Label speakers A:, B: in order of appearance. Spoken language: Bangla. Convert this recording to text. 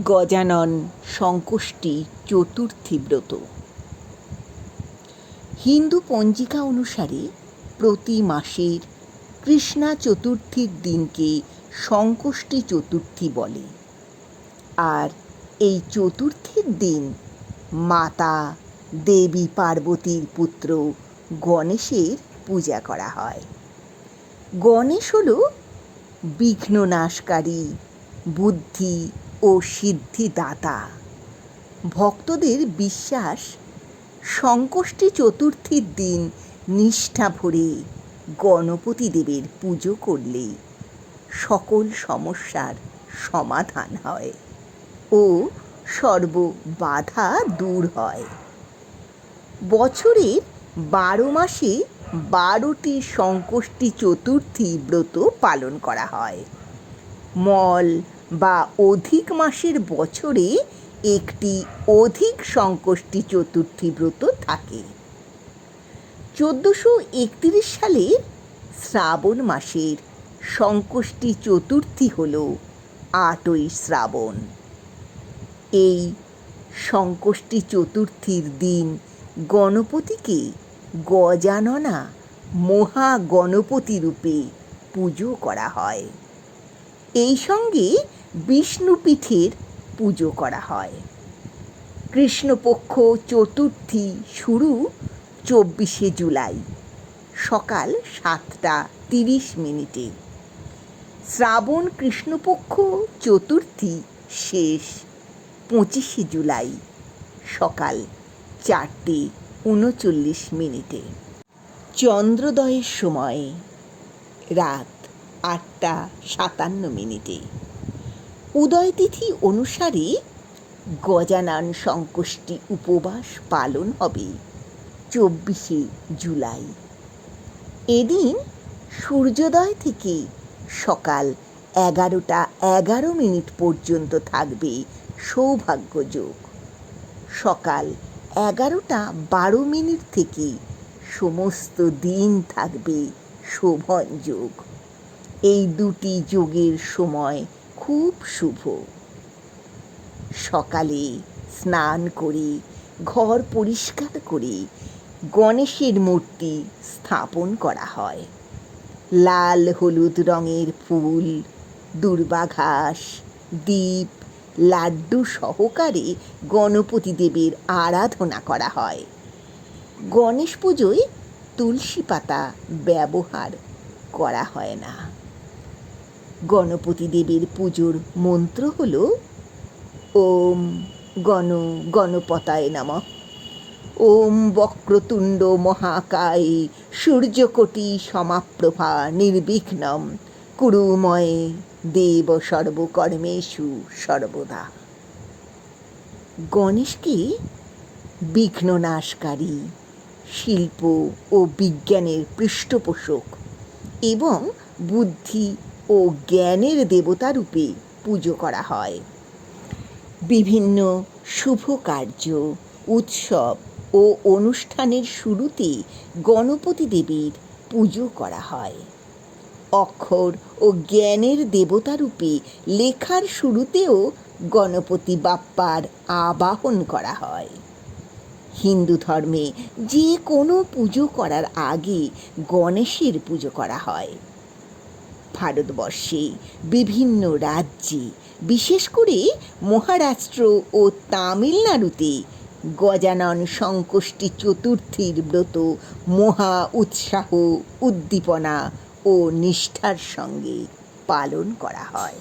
A: গজানন সংকষ্টি চতুর্থী ব্রত হিন্দু পঞ্জিকা অনুসারে প্রতি মাসের কৃষ্ণা চতুর্থীর দিনকে সংকষ্টি চতুর্থী বলে। আর এই চতুর্থীর দিন মাতা দেবী পার্বতীর পুত্র গণেশের পূজা করা হয়। গণেশ হল বিঘ্ননাশকারী, বুদ্ধি ও সিদ্ধিদাতা। ভক্তদের বিশ্বাস, সংকষ্টি চতুর্থীর দিন নিষ্ঠা ভরে গণপতি দেবের পুজো করলে সকল সমস্যার সমাধান হয় ও সর্ব বাধা দূর হয়। বছরের বারো মাসে বারোটি সংকষ্টি চতুর্থী ব্রত পালন করা হয়। মল বা অধিক মাসের বছরে একটি অধিক সংকষ্টি চতুর্থী ব্রত থাকে। চোদ্দোশো একত্রিশ সালের শ্রাবণ মাসের সংকষ্টি চতুর্থী হল আটই শ্রাবণ। এই সংকষ্টি চতুর্থীর দিন গণপতিকে গজাননা মহাগণপতি রূপে পুজো করা হয়। এই সঙ্গে বিষ্ণুপীঠের পুজো করা হয়। কৃষ্ণপক্ষ চতুর্থী শুরু চব্বিশে জুলাই, সকাল সাতটা তিরিশ মিনিটে। শ্রাবণ কৃষ্ণপক্ষ চতুর্থী শেষ পঁচিশে জুলাই, সকাল চারটে উনচল্লিশ মিনিটে। চন্দ্রোদয়ের সময়, রাত আটটা সাতান্ন মিনিটে। উদয়তিথি অনুসারে গজানন সংকষ্টি উপবাস পালন হবে চব্বিশে জুলাই। এদিন সূর্যোদয় থেকে সকাল এগারোটা এগারো মিনিট পর্যন্ত থাকবে সৌভাগ্য যোগ সকাল এগারোটা বারো মিনিট থেকে সমস্ত দিন থাকবে শোভন যোগ এই দুটি যোগের সময় খুব শুভ। সকালে স্নান করে, ঘর পরিষ্কার করে গণেশের মূর্তি স্থাপন করা হয়। লাল হলুদ রঙের ফুল দুর্বা ঘাস দ্বীপ লাড্ডু সহকারে গণপতি দেবের আরাধনা করা হয়। গণেশ পুজোয় তুলসী পাতা ব্যবহার করা হয় না। গণপতি দেবের পুজোর মন্ত্র হল, ওম গণ গণপতায় নমঃ। ওম বক্রতুণ্ড মহাকায় সূর্যকোটি সমাপ্রভা নির্বিঘ্নম। কুরুময়ে দেব সর্বকর্মেষু সর্বদা। গণেশকে বিঘ্ননাশকারী, শিল্প ও বিজ্ঞানের পৃষ্ঠপোষক এবং বুদ্ধি ও জ্ঞানের দেবতা রূপে পুজো করা হয়। বিভিন্ন শুভ কার্য, উৎসব ও অনুষ্ঠানের শুরুতে গণপতি দেবীর পুজো করা হয়। অক্ষর ও জ্ঞানের দেবতা রূপে লেখার শুরুতেও গণপতি বাপ্পার আবাহন করা হয়। হিন্দু ধর্মে যে কোনো পুজো করার আগে গণেশের পুজো করা হয়। ভারতবর্ষে বিভিন্ন রাজ্যে, বিশেষ করে মহারাষ্ট্র ও তামিলনাড়ুতে গজানন সংকষ্টি চতুর্থীর ব্রত, মহা উৎসাহ, উদ্দীপনা ও নিষ্ঠার সঙ্গে পালন করা হয়।